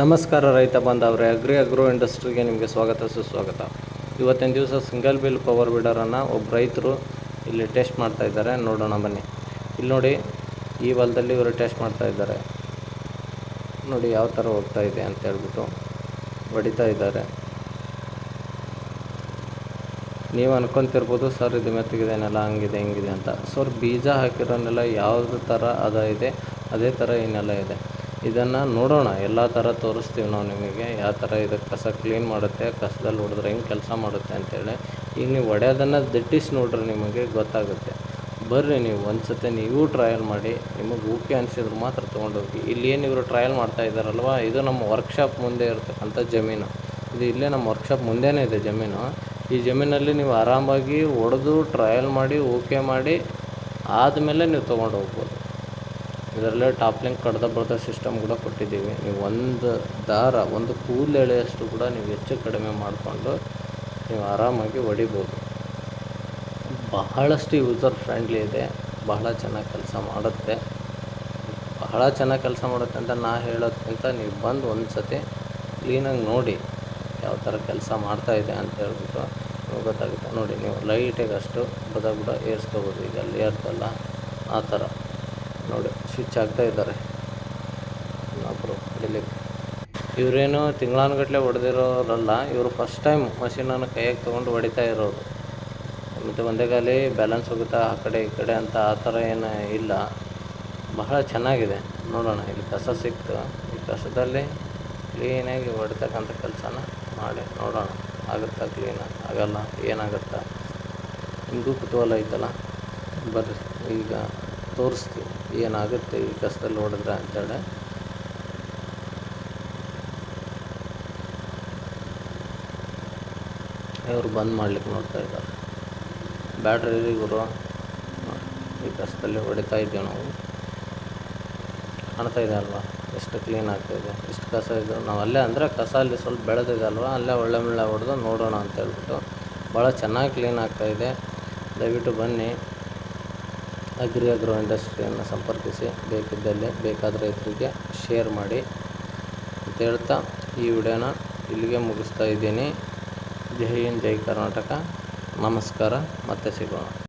ನಮಸ್ಕಾರ ರೈತ ಬಾಂಧವರೇ, ಅಗ್ರಿ ಅಗ್ರೋ ಇಂಡಸ್ಟ್ರಿಗೆ ನಿಮಗೆ ಸ್ವಾಗತ, ಸುಸ್ವಾಗತ. ಇವತ್ತಿನ ದಿವಸ ಸಿಂಗಲ್ ಬಿಲ್ ಪವರ್ ಬಿಡರನ್ನು ಒಬ್ಬ ರೈತರು ಇಲ್ಲಿ ಟೆಸ್ಟ್ ಮಾಡ್ತಾ ಇದ್ದಾರೆ. ನೋಡೋಣ, ಬನ್ನಿ. ಇಲ್ಲಿ ನೋಡಿ, ಈ ಹೊಲದಲ್ಲಿ ಇವರು ಟೆಸ್ಟ್ ಮಾಡ್ತಾ ಇದ್ದಾರೆ. ನೋಡಿ ಯಾವ ಥರ ಹೋಗ್ತಾ ಇದೆ ಅಂತ ಹೇಳ್ಬಿಟ್ಟು ಹೊಡಿತಾ ಇದ್ದಾರೆ. ನೀವು ಅನ್ಕೊಂತಿರ್ಬೋದು, ಸರ್, ಇದು ಮೆತ್ತಗಿದೆನೆಲ್ಲ ಹಂಗಿದೆ, ಹಿಂಗಿದೆ ಅಂತ. ಸರ್, ಬೀಜ ಹಾಕಿರೋನೆಲ್ಲ ಯಾವುದು ಥರ ಅದ ಇದೆ? ಅದೇ ಥರ ಈ ನೆಲ ಇದೆ. ಇದನ್ನು ನೋಡೋಣ, ಎಲ್ಲ ಥರ ತೋರಿಸ್ತೀವಿ ನಾವು ನಿಮಗೆ, ಯಾವ ಥರ ಇದು ಕಸ ಕ್ಲೀನ್ ಮಾಡುತ್ತೆ, ಕಸದಲ್ಲಿ ಹೊಡೆದ್ರೆ ಹೆಂಗೆ ಕೆಲಸ ಮಾಡುತ್ತೆ ಅಂತೇಳಿ. ಈಗ ನೀವು ಒಡೆಯೋದನ್ನು ದಿಟ್ಟಿಸಿ ನೋಡ್ರಿ ನಿಮಗೆ ಗೊತ್ತಾಗುತ್ತೆ. ಬರ್ರಿ ನೀವು ಒಂದು ಸತಿ ನೀವು ಟ್ರಯಲ್ ಮಾಡಿ, ನಿಮಗೆ ಓಕೆ ಅನಿಸಿದ್ರೆ ಮಾತ್ರ ತೊಗೊಂಡೋಗಿ. ಇಲ್ಲಿ ಏನು ಇವರು ಟ್ರಯಲ್ ಮಾಡ್ತಾ ಇದ್ದಾರಲ್ವ, ಇದು ನಮ್ಮ ವರ್ಕ್ಶಾಪ್ ಮುಂದೆ ಇರತಕ್ಕಂಥ ಜಮೀನು. ಇದು ಇಲ್ಲೇ ನಮ್ಮ ವರ್ಕ್ಶಾಪ್ ಮುಂದೆನೇ ಇದೆ ಜಮೀನು. ಈ ಜಮೀನಲ್ಲಿ ನೀವು ಆರಾಮಾಗಿ ಹೊಡೆದು ಟ್ರಯಲ್ ಮಾಡಿ ಓಕೆ ಮಾಡಿ, ಆದಮೇಲೆ ನೀವು ತೊಗೊಂಡು ಹೋಗ್ಬೋದು ಇದರಲ್ಲೇ ಟಾಪ್ಲಿಂಗ್ ಕಡ್ದ ಬಡ್ದ ಸಿಸ್ಟಮ್ ಕೂಡ ಕೊಟ್ಟಿದ್ದೀವಿ. ನೀವು ಒಂದು ದಾರ, ಒಂದು ಕೂಲ್ ಎಳೆಯಷ್ಟು ಕೂಡ ನೀವು ಹೆಚ್ಚು ಕಡಿಮೆ ಮಾಡಿಕೊಂಡು ನೀವು ಆರಾಮಾಗಿ ಹೊಡಿಬೋದು. ಬಹಳಷ್ಟು ಯೂಸರ್ ಫ್ರೆಂಡ್ಲಿ ಇದೆ. ಬಹಳ ಚೆನ್ನಾಗಿ ಕೆಲಸ ಮಾಡುತ್ತೆ. ಬಹಳ ಚೆನ್ನಾಗಿ ಕೆಲಸ ಮಾಡುತ್ತೆ ಅಂತ ನಾ ಹೇಳೋದಕ್ಕಿಂತ ನೀವು ಬಂದು ಒಂದು ಸತಿ ಕ್ಲೀನಾಗಿ ನೋಡಿ ಯಾವ ಥರ ಕೆಲಸ ಮಾಡ್ತಾ ಇದೆ ಅಂತ ಹೇಳ್ಬಿಟ್ಟು ಗೊತ್ತಾಗುತ್ತೆ. ನೋಡಿ, ನೀವು ಲೈಟಿಗೆ ಅಷ್ಟು ಬದ ಕೂಡ ಏರ್ಸ್ಕೋಬೋದು. ಈಗ ಅಲ್ಲಿ ಏರ್ತಲ್ಲ ಆ ಥರ ನೋಡಿ ಸ್ವಿಚ್ ಆಗ್ತಾ ಇದ್ದಾರೆ. ಹೊಡಿಲಿಕ್ಕೆ ಇವರೇನು ತಿಂಗಳಾನುಗಟ್ಟಲೆ ಹೊಡೆದಿರೋರಲ್ಲ, ಇವರು ಫಸ್ಟ್ ಟೈಮ್ ಮಷೀನನ್ನು ಕೈಯಾಗೆ ತೊಗೊಂಡು ಹೊಡಿತಾ ಇರೋರು. ಮತ್ತು ಒಂದೇ ಗಾಲಿ ಬ್ಯಾಲೆನ್ಸ್ ಹೋಗುತ್ತಾ ಆ ಕಡೆ ಈ ಕಡೆ ಅಂತ ಆ ಥರ ಏನು ಇಲ್ಲ. ಬಹಳ ಚೆನ್ನಾಗಿದೆ. ನೋಡೋಣ, ಇಲ್ಲಿ ಕಸ ಸಿಕ್ತು. ಈ ಕಸದಲ್ಲಿ ಕ್ಲೀನಾಗಿ ಹೊಡಿತಕ್ಕಂಥ ಕೆಲಸನ ಮಾಡಿ, ನೋಡೋಣ. ಆಗುತ್ತಾ ಕ್ಲೀನ್ ಆಗಲ್ಲ, ಏನಾಗುತ್ತಾ? ನಿಮಗೂ ಕುತೂಹಲ ಐತಲ್ಲ? ಬರ್ರಿ, ಈಗ ತೋರಿಸ್ತೀವಿ. ಏನಾಗುತ್ತೆ ಈ ಕಸದಲ್ಲಿ ಹೊಡೆದ್ರೆ ಅಂತೇಳಿ ಇವರು ಬಂದ್ ಮಾಡ್ಲಿಕ್ಕೆ ನೋಡ್ತಾ ಇದ್ದಾರೆ. ಬ್ಯಾಟ್ರಿ ನೋಡಿ, ಈ ಕಸದಲ್ಲಿ ಹೊಡಿತಾ ಇದ್ದೀವಿ ನಾವು. ಕಾಣ್ತಾ ಇದೆ ಅಲ್ವಾ? ಎಷ್ಟು ಕ್ಲೀನ್ ಆಗ್ತಾಯಿದೆ ಎಷ್ಟು ಕಸ ಇದೆ. ನಾವು ಅಲ್ಲೇ ಅಂದರೆ ಕಸ ಅಲ್ಲಿ ಸ್ವಲ್ಪ ಬೆಳೆದಿದೆ ಅಲ್ವಾ? ಅಲ್ಲೇ ಒಳ್ಳೆ ಮುಳ್ಳೆ ಹೊಡೆದು ನೋಡೋಣ ಅಂತ ಹೇಳ್ಬಿಟ್ಟು ಭಾಳ ಚೆನ್ನಾಗಿ ಕ್ಲೀನ್ ಆಗ್ತಾಯಿದೆ ದಯವಿಟ್ಟು ಬನ್ನಿ. ಅಗ್ರಿ ಅಗ್ರೋ ಇಂಡಸ್ಟ್ರಿಯನ್ನು ಸಂಪರ್ಕಿಸಿ ಬೇಕಿದ್ದಲ್ಲಿ ಬೇಕಾದ ರೈತರಿಗೆ ಶೇರ್ ಮಾಡಿ ಅಂತ ಹೇಳ್ತಾ ಈ ವಿಡಿಯೋನ ಇಲ್ಲಿಗೆ ಮುಗಿಸ್ತಾ ಇದ್ದೀನಿ. ಜೈ ಹಿಂದ್, ಜೈ ಕರ್ನಾಟಕ. ನಮಸ್ಕಾರ. ಮತ್ತೆ ಸಿಗೋಣ.